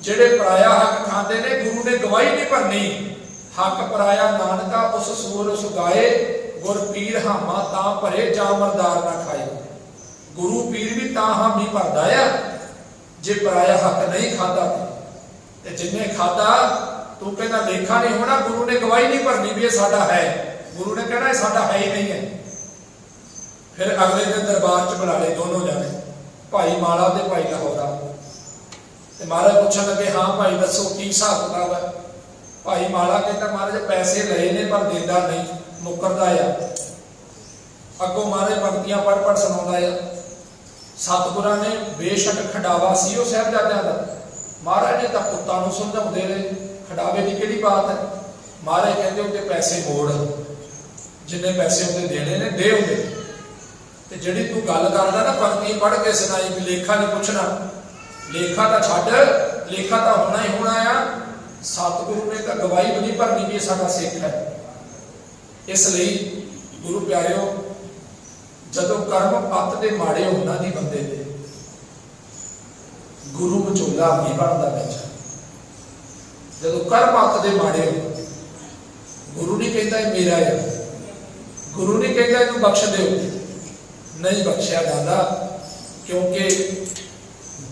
ਜਿਹੜੇ ਪਰਾਇਆ ਹੱਕ ਖਾਂਦੇ ਨੇ, ਗੁਰੂ ਨੇ ਗਵਾਹੀ ਨਹੀਂ ਭਰਨੀ। ਹੱਕ ਪਰਾਇਆ ਨਾਨਕਾ ਉਸ ਸੂਰ ਉਸ ਗਾਏ, ਗੁਰ ਪੀਰ ਹਾਮਾ ਤਾਂ ਭਰੇ ਜਾ ਮਰਦਾਰ ਨਾ ਖਾਏ। ਗੁਰੂ ਪੀਰ ਵੀ ਤਾਂ ਹਾਮੀ ਭਰਦਾ ਆ, ਜੇ ਪਰਾਇਆ ਹੱਕ ਨਹੀਂ ਖਾਦਾ ਤੇ। ਜਿੰਨੇ ਖਾਦਾ, ਤੂੰ ਕਹਿੰਦਾ ਦੇਖਾ ਨਹੀਂ ਹੋਣਾ, ਗੁਰੂ ਨੇ ਗਵਾਹੀ ਨਹੀਂ ਭਰਨੀ ਵੀ ਇਹ ਸਾਡਾ ਹੈ। ਗੁਰੂ ਨੇ ਕਹਿਣਾ ਇਹ ਸਾਡਾ ਹੈ ਹੀ ਨਹੀਂ ਹੈ। ਫਿਰ ਅਗਲੇ ਦਿਨ ਦਰਬਾਰ ਚ ਬੁਲਾ ਲਏ ਦੋਨੋਂ ਜਾਣੇ, ਭਾਈ ਮਾਲਾ ਤੇ ਭਾਈ ਲਾਹੌਰਾ ਤੇ ਮਹਾਰਾਜ ਪੁੱਛਣ ਲੱਗੇ, ਹਾਂ ਭਾਈ, ਦੱਸੋ ਕੀ ਹਿਸਾਬ ਕਿਤਾਬ ਹੈ? ਭਾਈ ਮਾਲਾ ਕਹਿੰਦਾ, ਮਹਾਰਾਜ, ਪੈਸੇ ਲਏ ਨੇ ਪਰ ਦਿੰਦਾ ਨਹੀਂ, ਮੁੱਕਰਦਾ ਆ। ਅੱਗੋਂ ਮਹਾਰਾਜ ਪੰਕਤੀਆਂ ਪੜ ਪੜ ਸੁਣਾਉਂਦਾ ਆ। ਸਤਿਗੁਰਾਂ ਨੇ ਬੇਸ਼ੱਕ ਖਡਾਵਾ ਸੀ ਉਹ ਸਾਹਿਬਜ਼ਾਦਿਆਂ ਦਾ। ਮਹਾਰਾਜ ਨੇ ਤਾਂ ਪੁੱਤਾਂ ਨੂੰ ਸਮਝਾਉਂਦੇ ਰਹੇ, ਖਡਾਵੇ ਦੀ ਕਿਹੜੀ ਬਾਤ ਹੈ? ਮਹਾਰਾਜ ਕਹਿੰਦੇ ਉਹਦੇ ਪੈਸੇ ਮੋੜ। ਜਿੰਨੇ ਪੈਸੇ ਉਹਦੇ ਦੇਣੇ ਨੇ, ਦੇ ਉਹਦੇ। ਤੇ ਜਿਹੜੀ ਤੂੰ ਗੱਲ ਕਰਦਾ ਨਾ ਪੰਕਤੀ ਪੜ੍ਹ ਕੇ ਸੁਣਾਈ ਵੀ ਲੇਖਾ ਨਹੀਂ ਪੁੱਛਣਾ, ਲੇਖਾ ਤਾਂ ਛੱਡ, ਲੇਖਾ ਤਾਂ ਹੋਣਾ ਹੀ ਹੋਣਾ ਆ। ਸਤਿਗੁਰੂ ਨੇ ਤਾਂ ਗਵਾਹੀ ਵੀ ਨਹੀਂ ਭਰਨੀ ਵੀ ਸਾਡਾ ਸਿੱਖ ਹੈ। ਇਸ ਲਈ ਗੁਰੂ ਪਿਆਰਿਓ, ਜਦੋਂ ਕਰਮ ਪੱਤ ਦੇ ਮਾੜੇ ਹੋਣਾ ਦੀ ਬੰਦੇ ਦੇ, ਗੁਰੂ ਵਿਚੋਲਾ ਨਹੀਂ ਬਣਦਾ ਵਿੱਚ। ਜਦੋਂ ਕਰਮ ਪੱਤ ਦੇ ਮਾੜੇ ਹੋਣ ਗੁਰੂ ਨਹੀਂ ਕਹਿੰਦਾ ਇਹ ਮੇਰਾ ਹੈ ਗੁਰੂ ਨਹੀਂ ਕਹਿੰਦਾ ਇਹਨੂੰ ਬਖਸ਼ ਦਿਓ। ਨਹੀਂ ਬਖਸ਼ਿਆ ਜਾਂਦਾ, ਕਿਉਂਕਿ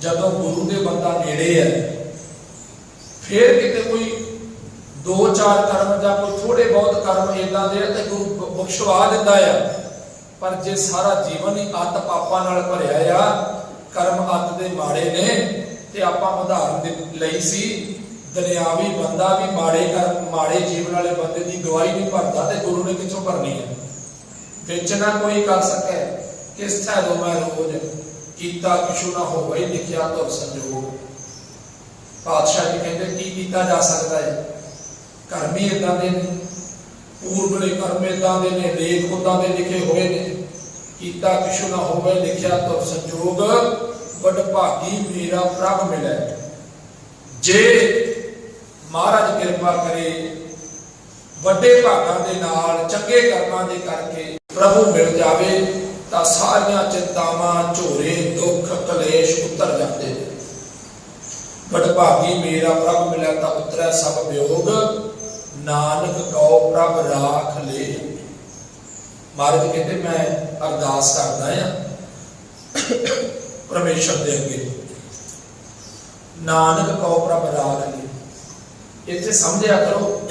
ਜਦੋਂ ਗੁਰੂ ਦੇ ਬੰਦਾ ਨੇੜੇ ਹੈ, ਫਿਰ ਕਿਤੇ ਕੋਈ ਦੋ ਚਾਰ ਕਰਮ ਜਾਂ ਕੋਈ ਥੋੜੇ ਬਹੁਤ ਕਰਮ ਇਦਾਂ ਦੇ ਤੇ ਗੁਰੂ ਬਖਸ਼ਵਾ ਦਿੰਦਾ ਆ। ਪਰ ਜੇ ਸਾਰਾ ਜੀਵਨ ਹੀ ਅੱਤ ਪਾਪਾਂ ਨਾਲ ਭਰਿਆ ਆ, ਕਰਮ ਅੱਤ ਦੇ ਮਾੜੇ ਨੇ, ਤੇ ਆਪਾਂ ਉਦਾਹਰਨ ਦੇ ਲਈ ਸੀ, ਦੁਨਿਆਵੀ ਬੰਦਾ ਵੀ ਮਾੜੇ ਕਰਮ ਮਾੜੇ ਜੀਵਨ ਵਾਲੇ ਬੰਦੇ ਦੀ ਗਵਾਹੀ ਨਹੀਂ ਭਰਦਾ ਤੇ ਗੁਰੂ ਨੇ ਕਿੱਥੋਂ ਭਰਨੀ ਹੈ ਵਿੱਚ ਨਾ ਕੋਈ ਕਰ ਸਕੇ। ਕਿਸ ਥੈ ਦੋ ਮੈਂ ਰੋਜ ਕੀਤਾ ਕਿਛੂ ਨਾ ਹੋਵੇ ਲਿਖਿਆ ਤੁਰ ਸੰਜੋਗ ਪਾਤਸ਼ਾਹ ਜੀ ਕਹਿੰਦੇ, ਕੀ ਕੀਤਾ ਜਾ ਸਕਦਾ ਹੈ? ਕਰਮ ਇਦਾਂ ਦੇ ਨੇ। ਪੂਰਬਲੇ ਕਰਮ ਇਦਾਂ ਦੇ ਨੇ ਲੇਖ ਉਦਾਂ ਦੇ ਲਿਖੇ ਹੋਏ ਨੇ। ਕੀਤਾ ਕਿਛੂ ਨਾ ਹੋਵੇ ਲਿਖਿਆ ਤੁਰ ਸੰਜੋਗ ਵੱਡ ਭਾਗੀ ਮੇਰਾ ਪ੍ਰਭ ਮਿਲੈ। ਜੇ ਮਹਾਰਾਜ ਕਿਰਪਾ ਕਰੇ, ਵੱਡੇ ਭਾਗਾਂ ਦੇ ਨਾਲ ਚੰਗੇ ਕਰਮਾਂ ਦੇ ਕਰਕੇ ਪ੍ਰਭੂ ਮਿਲ ਜਾਵੇ ਤਾਂ ਸਾਰੀਆਂ ਚਿੰਤਾਵਾਂ, ਝੋਰੇ, ਦੁੱਖ, ਕਲੇਸ਼ ਉਤਰ ਜਾਂਦੇ ਨੇ। ਬੜਭਾਗੀ ਮੇਰਾ ਪ੍ਰਭ ਮਿਲਿਆ ਤਾਂ ਉਤਰੈ ਸਭ ਵਿਯੋਗ ਨਾਨਕ ਕਉ ਪ੍ਰਭ ਰਾਖ ਲੈ। ਮਹਾਰਾਜ ਕਹਿੰਦੇ, ਮੈਂ ਅਰਦਾਸ ਕਰਦਾ ਆ ਪਰਮੇਸ਼ਰ ਦੇ ਅੱਗੇ। ਨਾਨਕ ਕਉ ਪ੍ਰਭ ਰਾਖ ਲੈ। ਇੱਥੇ ਸਮਝਿਆ ਕਰੋ,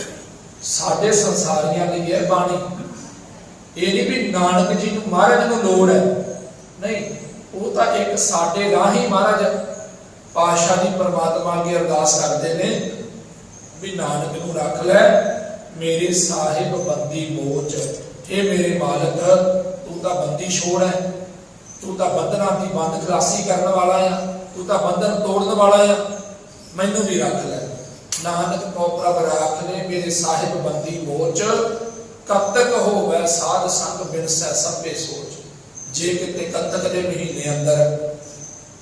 ਸਾਡੇ ਸੰਸਾਰੀਆਂ ਦੀ ਮਿਹਰਬਾਨੀ ਇਹ ਨਹੀਂ ਵੀ ਨਾਨਕ ਜੀ ਨੂੰ ਮਹਾਰਾਜ ਨੂੰ ਲੋੜ ਹੈ। ਨਹੀਂ, ਉਹ ਤਾਂ ਇੱਕ ਸਾਡੇ ਰਾਹੀਂ ਮਹਾਰਾਜ ਪਾਸ਼ਾ ਦੀ ਪਰਮਾਤਮਾ ਅੱਗੇ ਅਰਦਾਸ ਕਰਦੇ ਨੇ ਵੀ ਨਾਨਕ ਨੂੰ ਰੱਖ ਲੈ, ਮੇਰੇ ਸਾਹਿਬ ਬੰਦੀ ਮੋਚ। ਇਹ ਮੇਰੇ ਮਾਲਕ, ਤੂੰ ਤਾਂ ਬੰਦੀ ਛੋੜ ਹੈ। ਤੂੰ ਤਾਂ ਬੰਧਨਾਂ ਦੀ ਬੰਦ ਖਲਾਸੀ ਕਰਨ ਵਾਲਾ ਆ। ਤੂੰ ਤਾਂ ਬੰਧਨ ਤੋੜਨ ਵਾਲਾ ਆ। ਮੈਨੂੰ ਵੀ ਰੱਖ ਲੈ। ਨਾਨਕ ਕੋ ਪ੍ਰਭ ਰਾਖ ਲੈ, ਮੇਰੇ ਸਾਹਿਬ ਬੰਦੀ ਮੋਚ। ਕੱਤਕ ਹੋਵੇ ਸਾਧ ਸੰਗ ਬਿਨਸੈ ਸਭੇ ਸੋਚ? ਜੇ ਕਿਤੇ ਕਤਕ ਦੇ ਮਹੀਨੇ ਅੰਦਰ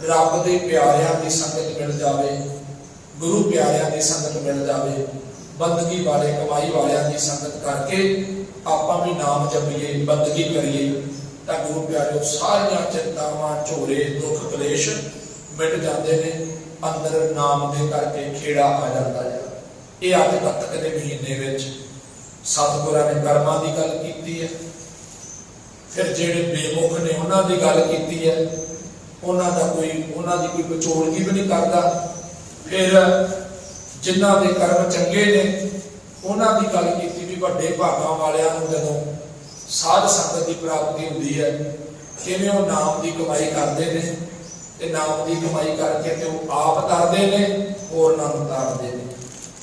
ਰੱਬ ਦੇ ਪਿਆਰਿਆਂ ਦੀ ਸੰਗਤ ਮਿਲ ਜਾਵੇ, ਗੁਰੂ ਪਿਆਰਿਆਂ ਦੀ ਸੰਗਤ ਮਿਲ ਜਾਵੇ, ਬੰਦਗੀ ਵਾਲੇ ਕਮਾਈ ਵਾਲਿਆਂ ਦੀ ਸੰਗਤ ਕਰਕੇ ਆਪਾਂ ਵੀ ਨਾਮ ਜਪੀਏ, ਬੰਦਗੀ ਕਰੀਏ, ਤਾਂ ਗੁਰੂ ਪਿਆਰਿਓ, ਸਾਰੀਆਂ ਚਿੰਤਾਵਾਂ ਝੋਰੇ ਦੁੱਖ, ਕਲੇਸ਼ ਮਿਟ ਜਾਂਦੇ ਨੇ, ਅੰਦਰ ਨਾਮ ਦੇ ਕਰਕੇ ਖੇੜਾ ਆ ਜਾਂਦਾ ਹੈ। ਇਹ ਅੱਜ ਕੱਤਕ ਦੇ ਮਹੀਨੇ ਵਿੱਚ ਸਤਿਗੁਰਾਂ ਨੇ ਕਰਮਾਂ ਦੀ ਗੱਲ ਕੀਤੀ ਹੈ। ਫਿਰ ਜਿਹੜੇ ਬੇਮੁਖ ਨੇ ਉਹਨਾਂ ਦੀ ਗੱਲ ਕੀਤੀ ਹੈ। ਉਹਨਾਂ ਦਾ ਕੋਈ, ਉਹਨਾਂ ਦੀ ਕੋਈ ਵਿਚੋਲਗੀ ਵੀ ਨਹੀਂ ਕਰਦਾ। ਫਿਰ ਜਿਨ੍ਹਾਂ ਦੇ ਕਰਮ ਚੰਗੇ ਨੇ, ਉਹਨਾਂ ਦੀ ਗੱਲ ਕੀਤੀ ਵੀ ਵੱਡੇ ਭਾਗਾਂ ਵਾਲਿਆਂ ਨੂੰ ਜਦੋਂ ਸਾਧ ਸੰਗਤ ਦੀ ਪ੍ਰਾਪਤੀ ਹੁੰਦੀ ਹੈ, ਕਿਵੇਂ ਉਹ ਨਾਮ ਦੀ ਕਮਾਈ ਕਰਦੇ ਨੇ ਤੇ ਨਾਮ ਦੀ ਕਮਾਈ ਕਰਕੇ ਤੇ ਉਹ ਆਪ ਤਰਦੇ ਨੇ, ਹੋਰ ਨਾਮ ਤਾਰਦੇ ਨੇ।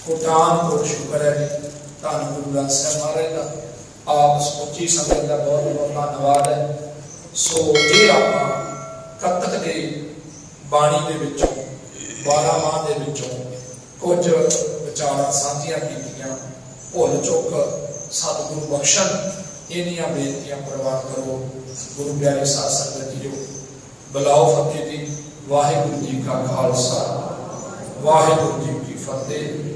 ਖੁਦਾਨ ਕੋਲ ਸ਼ੁਕਰ ਹੈ ਧੰਨ ਗੁਰੂ ਗ੍ਰੰਥ ਸਾਹਿਬ ਮਹਾਰਾਜ ਦਾ। ਆਪ ਸੋਚੀ ਸੰਗਤ ਦਾ ਬਹੁਤ ਬਹੁਤ ਧੰਨਵਾਦ ਹੈ। ਸੋ ਇਹ ਆਪਾਂ ਕੱਤਕ ਦੇ ਬਾਣੀ ਦੇ ਵਿੱਚੋਂ 12 ਮਾਹ ਦੇ ਵਿੱਚੋਂ ਕੁਝ ਵਿਚਾਰਾਂ ਸਾਂਝੀਆਂ ਕੀਤੀਆਂ। ਭੁੱਲ ਚੁੱਕ ਸਤਿਗੁਰੂ ਬਖਸ਼ਣ, ਇਹਨੀਆਂ ਬੇਨਤੀਆਂ ਪ੍ਰਵਾਨ ਕਰੋ। ਗੁਰੂ ਪਿਆਰੇ ਸਾਧ ਸੰਗਤ ਜੀਓ, ਬਲਾਓ ਫਤਿਹ ਦੀ ਵਾਹਿਗੁਰੂ ਜੀ ਕਾ ਖਾਲਸਾ, ਵਾਹਿਗੁਰੂ ਜੀ ਕੀ ਫਤਿਹ।